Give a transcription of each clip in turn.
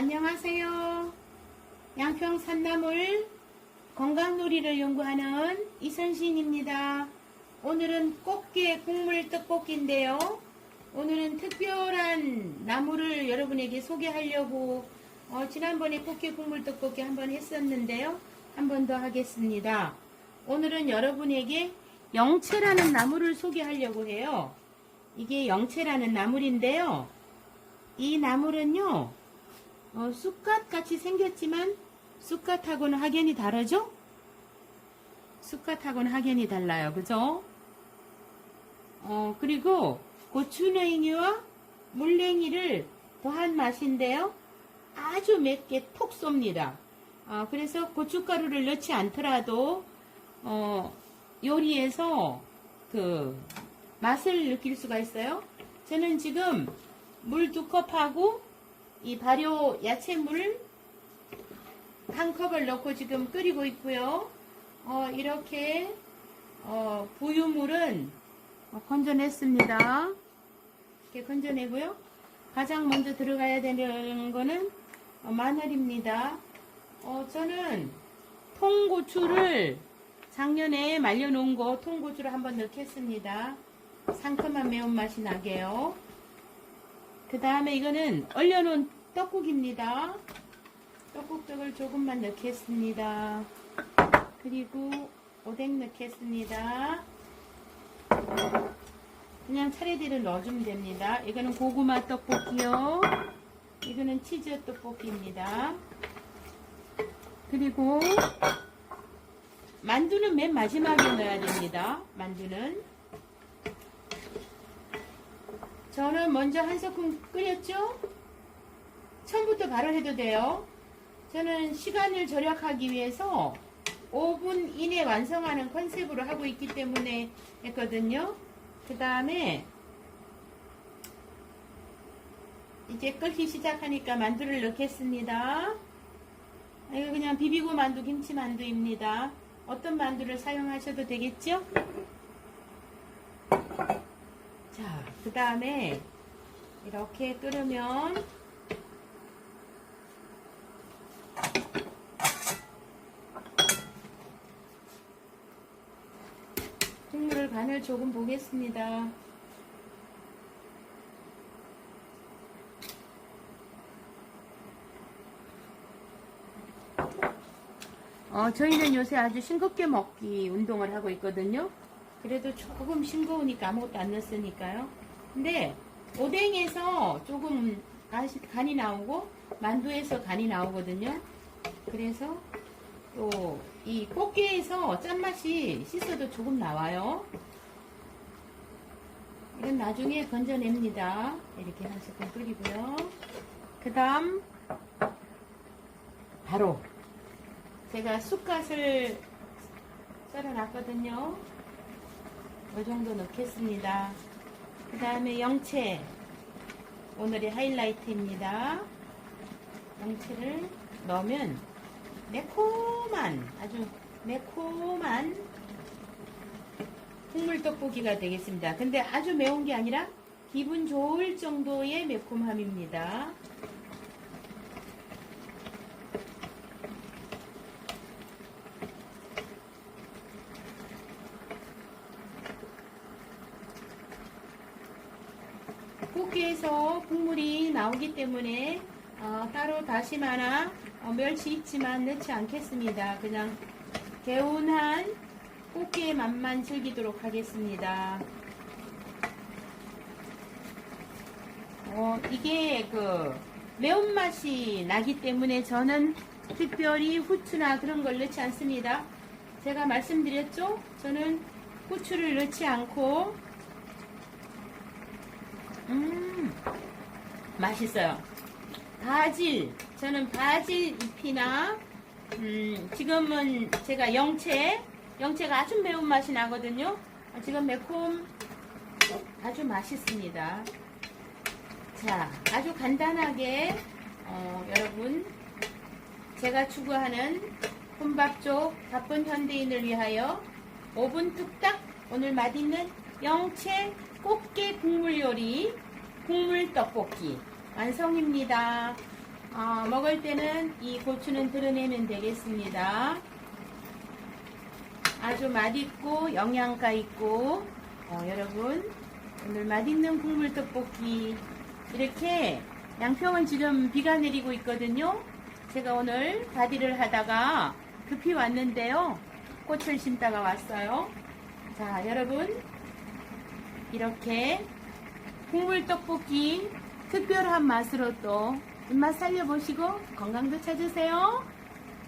안녕하세요. 양평 산나물 건강놀이를 연구하는 이선신입니다. 오늘은 꽃게 국물 떡볶이인데요. 오늘은 특별한 나물을 여러분에게 소개하려고 어, 지난번에 꽃게 국물 떡볶이 한번 했었는데요. 한 번 더 하겠습니다. 오늘은 여러분에게 영채라는 나물을 소개하려고 해요. 이게 영채라는 나물인데요. 이 나물은요, 어, 쑥갓 같이 생겼지만 쑥갓하고는 확연히 다르죠? 쑥갓하고는 확연히 달라요. 그죠? 어, 그리고 고추냉이와 물냉이를 더한 맛인데요. 아주 맵게 톡 쏩니다. 어, 그래서 고춧가루를 넣지 않더라도 어, 요리에서 그 맛을 느낄 수가 있어요. 저는 지금 물 두 컵하고 이 발효 야채물 한 컵을 넣고 지금 끓이고 있고요. 어, 이렇게 어, 부유물은 어, 건져냈습니다. 이렇게 건져내고요. 가장 먼저 들어가야 되는 거는 어, 마늘입니다. 어, 저는 통고추를 작년에 말려놓은 거 통고추를 한번 넣겠습니다. 상큼한 매운맛이 나게요. 그 다음에 이거는 얼려놓은 떡국입니다. 떡국떡을 조금만 넣겠습니다. 그리고 오뎅 넣겠습니다. 그냥 차례대로 넣어주면 됩니다. 이거는 고구마 떡볶이요. 이거는 치즈 떡볶이입니다. 그리고 만두는 맨 마지막에 넣어야 됩니다. 만두는. 저는 먼저 한 소끔 끓였죠? 처음부터 바로 해도 돼요. 저는 시간을 절약하기 위해서 5분 이내 완성하는 컨셉으로 하고 있기 때문에 했거든요. 그 다음에 이제 끓기 시작하니까 만두를 넣겠습니다. 이거 그냥 비비고 만두 김치 만두입니다. 어떤 만두를 사용하셔도 되겠죠? 자, 그 다음에 이렇게 끓으면 국물 간을 조금 보겠습니다. 어, 저희는 요새 아주 싱겁게 먹기 운동을 하고 있거든요. 그래도 조금 싱거우니까 아무것도 안 넣었으니까요. 근데 오뎅에서 조금 간이 나오고 만두에서 간이 나오거든요. 그래서 또 이 꽃게에서 짠맛이 씻어도 조금 나와요. 이건 나중에 건져냅니다. 이렇게 한 스푼 끓이고요. 그 다음 바로 제가 쑥갓을 썰어놨거든요. 이 정도 넣겠습니다. 그 다음에 영채. 오늘의 하이라이트입니다. 영채를 넣으면 매콤한, 아주 매콤한 국물 떡볶이가 되겠습니다. 근데 아주 매운 게 아니라 기분 좋을 정도의 매콤함입니다. 꽃게에서 국물이 나오기 때문에 어, 따로 다시마나 어, 멸치 있지만 넣지 않겠습니다. 그냥 개운한 꽃게의 맛만 즐기도록 하겠습니다. 어, 이게 그 매운맛이 나기 때문에 저는 특별히 후추나 그런 걸 넣지 않습니다. 제가 말씀드렸죠? 저는 후추를 넣지 않고 음, 맛있어요. 바질, 저는 바질 잎이나, 음, 지금은 제가 영채, 영채가 아주 매운맛이 나거든요. 어, 지금 매콤, 아주 맛있습니다. 자, 아주 간단하게, 어, 여러분, 제가 추구하는 혼밥족 바쁜 현대인을 위하여 5분 뚝딱 오늘 맛있는 영채 꽃게 국물 요리 국물 떡볶이 완성입니다. 어, 먹을 때는 이 고추는 드러내면 되겠습니다. 아주 맛있고 영양가 있고 어, 여러분 오늘 맛있는 국물 떡볶이 이렇게 양평은 지금 비가 내리고 있거든요. 제가 오늘 바디를 하다가 급히 왔는데요. 꽃을 심다가 왔어요. 자, 여러분 이렇게 국물 떡볶이 특별한 맛으로 또 입맛 살려보시고 건강도 찾으세요.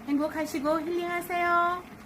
행복하시고 힐링하세요.